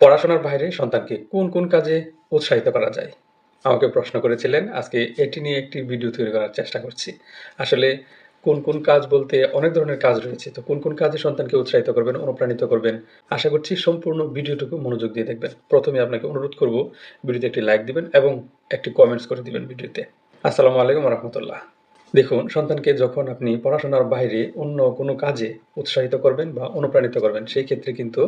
পড়াশোনার বাইরে সন্তানকে কোন কোন কাজে উৎসাহিত করা যায়? আমাকে প্রশ্ন করেছিলেন, আজকে এটি নিয়ে একটি ভিডিও তৈরি করার চেষ্টা করছি। আসলে কোন কোন কাজ বলতে অনেক ধরনের কাজ রয়েছে, তো কোন কোন কাজে সন্তানকে উৎসাহিত করবেন, অনুপ্রাণিত করবেন? আশা করছি সম্পূর্ণ ভিডিওটুকু মনোযোগ দিয়ে দেখবেন। প্রথমে আপনাকে অনুরোধ করব, ভিডিওতে একটি লাইক দিবেন এবং একটি কমেন্টস করে দিবেন ভিডিওতে। আসসালামু আলাইকুম রহমতুল্লাহ। দেখুন, সন্তানকে যখন আপনি পড়াশোনার বাইরে অন্য কোনো কাজে উৎসাহিত করবেন বা অনুপ্রাণিত করবেন, সেই ক্ষেত্রে কিন্তু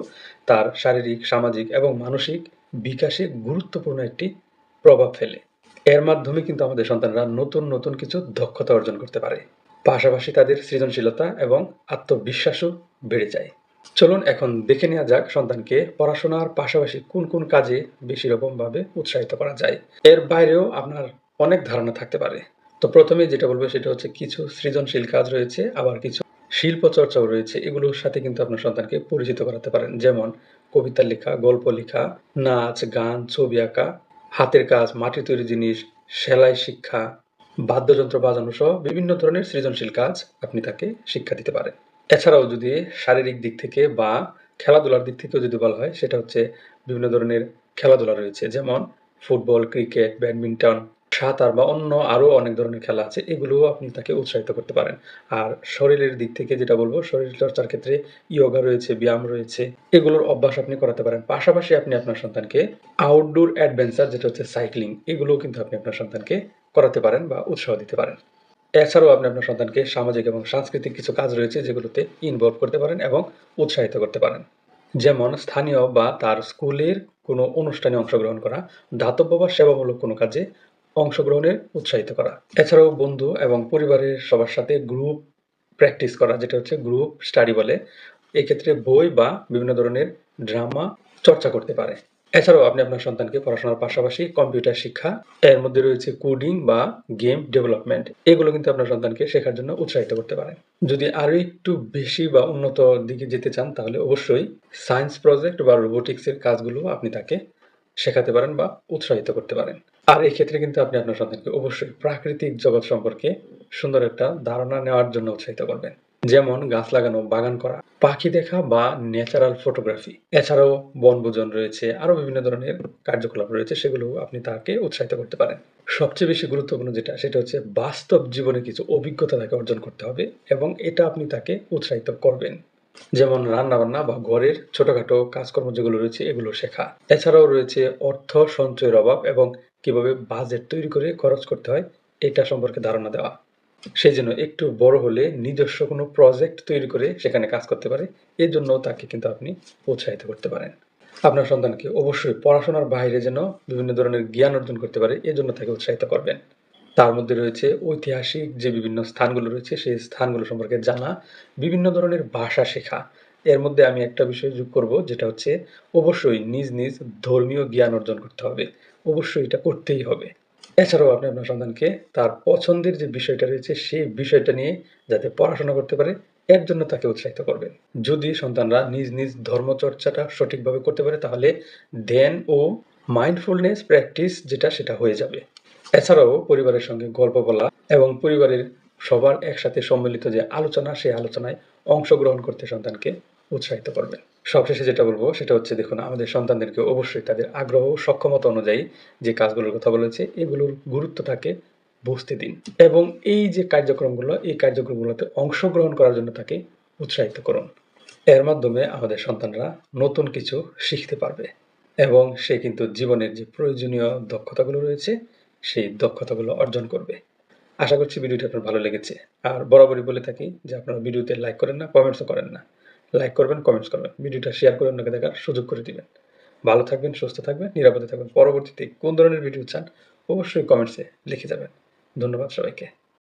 তার শারীরিক, সামাজিক এবং মানসিক বিকাশে গুরুত্বপূর্ণ একটি প্রভাব ফেলে। এর মাধ্যমে কিন্তু আমাদের সন্তানরা নতুন নতুন কিছু দক্ষতা অর্জন করতে পারে। পাশাপাশি তাদের সৃজনশীলতা এবং আত্মবিশ্বাসও বেড়ে যায়। চলুন এখন দেখে নেওয়া যাক সন্তানকে পড়াশোনার পাশাপাশি কোন কোন কাজে বেশি রকমভাবে উৎসাহিত করা যায়। এর বাইরেও আপনার অনেক ধারণা থাকতে পারে। তো প্রথমে যেটা বলব সেটা হচ্ছে কিছু সৃজনশীল কাজ রয়েছে, আবার কিছু শিল্প চর্চাও রয়েছে। এগুলোর সাথে কিন্তু আপনার সন্তানকে পরিচিত করাতে পারেন। যেমন কবিতা লেখা, গল্প লেখা, নাচ, গান, ছবি আঁকা, হাতের কাজ, মাটি তৈরি জিনিস, সেলাই শিক্ষা, বাদ্যযন্ত্র বাজানো সহ বিভিন্ন ধরনের সৃজনশীল কাজ আপনি তাকে শিক্ষা দিতে পারেন। এছাড়াও যদি শারীরিক দিক থেকে বা খেলাধুলার দিক থেকেও যদি বলা হয়, সেটা হচ্ছে বিভিন্ন ধরনের খেলাধুলা রয়েছে। যেমন ফুটবল, ক্রিকেট, ব্যাডমিন্টন সাঁতার বা অন্য আরও অনেক ধরনের খেলা আছে, এগুলোও আপনি তাকে উৎসাহিত করতে পারেন। আর শরীরের দিক থেকে যেটা বলব, শরীর চর্চার ক্ষেত্রে ইয়োগা রয়েছে, ব্যায়াম রয়েছে, এগুলোর অভ্যাস আপনি করাতে পারেন। পাশাপাশি আপনি আপনার সন্তানকে আউটডোর অ্যাডভেঞ্চার যেটা হচ্ছে সাইক্লিং এগুলোও কিন্তু আপনি আপনার সন্তানকে করাতে পারেন বা উৎসাহ দিতে পারেন। এছাড়াও আপনি আপনার সন্তানকে সামাজিক এবং সাংস্কৃতিক কিছু কাজ রয়েছে যেগুলোতে ইনভলভ করতে পারেন এবং উৎসাহিত করতে পারেন। যেমন স্থানীয় বা তার স্কুলের কোনো অনুষ্ঠানে অংশগ্রহণ করা, দাতব্য বা সেবামূলক কোনো কাজে অংশগ্রহণে উৎসাহিত করা। এছাড়াও বন্ধু এবং পরিবারের সবার সাথে গ্রুপ প্র্যাকটিস করা, যেটা হচ্ছে গ্রুপ স্টাডি বলে। এক্ষেত্রে বই বা বিভিন্ন ধরনের ড্রামা চর্চা করতে পারে। এছাড়াও আপনি আপনার সন্তানকে পড়াশোনার পাশাপাশি কম্পিউটার শিক্ষা, এর মধ্যে রয়েছে কোডিং বা গেম ডেভেলপমেন্ট এগুলো কিন্তু আপনার সন্তানকে শেখার জন্য উৎসাহিত করতে পারেন যদি আরও একটু বেশি বা উন্নত দিকে যেতে চান, তাহলে অবশ্যই সায়েন্স প্রজেক্ট বা রোবোটিক্সের কাজগুলো আপনি তাকে শেখাতে পারেন বা উৎসাহিত করতে পারেন। আর এই ক্ষেত্রে কিন্তু আপনি আপনার সন্তানকে অবশ্যই প্রাকৃতিক জগৎ সম্পর্কে সুন্দর একটা ধারণা নেওয়ার জন্য উৎসাহিত করবেন। যেমন গাছ লাগানো, বাগান করা, পাখি দেখা বা ন্যাচারাল ফটোগ্রাফি এছাড়াও বনভোজন রয়েছে আরও বিভিন্ন ধরনের কার্যকলাপ রয়েছে, সেগুলো আপনি তাকে উৎসাহিত করতে পারেন। সবচেয়ে বেশি গুরুত্বপূর্ণ যেটা, সেটা হচ্ছে বাস্তব জীবনে কিছু অভিজ্ঞতা তাকে অর্জন করতে হবে এবং এটা আপনি তাকে উৎসাহিত করবেন। যেমন রান্না বান্না বা ঘরের ছোটখাটো কাজকর্ম যেগুলো রয়েছে, এগুলো শেখা। এছাড়াও রয়েছে অর্থ সঞ্চয়ের অভাব এবং কীভাবে বাজেট তৈরি করে খরচ করতে হয়, এটা সম্পর্কে ধারণা দেওয়া। সেই জন্য একটু বড় হলে নিজস্ব কোনো প্রজেক্ট তৈরি করে সেখানে কাজ করতে পারে এর জন্য তাকে কিন্তু আপনি উৎসাহিত করতে পারেন। আপনার সন্তানকে অবশ্যই পড়াশোনার বাইরে যেন বিভিন্ন ধরনের জ্ঞান অর্জন করতে পারে এর জন্য তাকে উৎসাহিত করবেন। তার মধ্যে রয়েছে ঐতিহাসিক যে বিভিন্ন স্থানগুলো রয়েছে, সেই স্থানগুলো সম্পর্কে জানা, বিভিন্ন ধরনের ভাষা শেখা। এর মধ্যে আমি একটা বিষয় যোগ করব, যেটা হচ্ছে অবশ্যই নিজ নিজ ধর্মীয় জ্ঞান অর্জন করতে হবে। অবশ্যই এটা করতেই হবে। এছাড়াও আপনি আপনার সন্তানকে তার পছন্দের যে বিষয়টা রয়েছে, সেই বিষয়টা নিয়ে যাতে পড়াশোনা করতে পারে, এর জন্য তাকে উৎসাহিত করবেন। যদি সন্তানরা নিজ নিজ ধর্মচর্চাটা সঠিকভাবে করতে পারে, তাহলে ধ্যান ও মাইন্ডফুলনেস প্র্যাকটিস যেটা, সেটা হয়ে যাবে। এছাড়াও পরিবারের সঙ্গে গল্প বলা এবং পরিবারের সবার একসাথে সম্মিলিত যে আলোচনা, সেই আলোচনায় অংশগ্রহণ করতে সন্তানকে উৎসাহিত করবেন সবশেষে যেটা বলব, সেটা হচ্ছে দেখুন, আমাদের সন্তানদেরকে অবশ্যই তাদের আগ্রহ, সক্ষমতা অনুযায়ী যে কাজগুলোর কথা বলেছে, এগুলোর গুরুত্বটাকে বুঝতে দিন। এবং এই যে কার্যক্রমগুলো, এই কার্যক্রমগুলোতে অংশগ্রহণ করার জন্য তাকে উৎসাহিত করুন। এর মাধ্যমে আমাদের সন্তানরা নতুন কিছু শিখতে পারবে। এবং সে কিন্তু জীবনের যে প্রয়োজনীয় দক্ষতাগুলো রয়েছে, সেই দক্ষতাগুলো অর্জন করবে। আশা করছি ভিডিওটি আপনার ভালো লেগেছে। আর বরাবরই বলে থাকি যে আপনারা ভিডিওতে লাইক করেন না, কমেন্টসও করেন না। লাইক করবেন কমেন্টস করবেন। ভিডিওটা শেয়ার করে অন্যকে দেখার সুযোগ করে দিবেন। ভালো থাকবেন, সুস্থ থাকবেন, নিরাপদে থাকবেন। পরবর্তীতে কোন ধরনের ভিডিও চান, অবশ্যই কমেন্টসে লিখে যাবেন। ধন্যবাদ সবাইকে।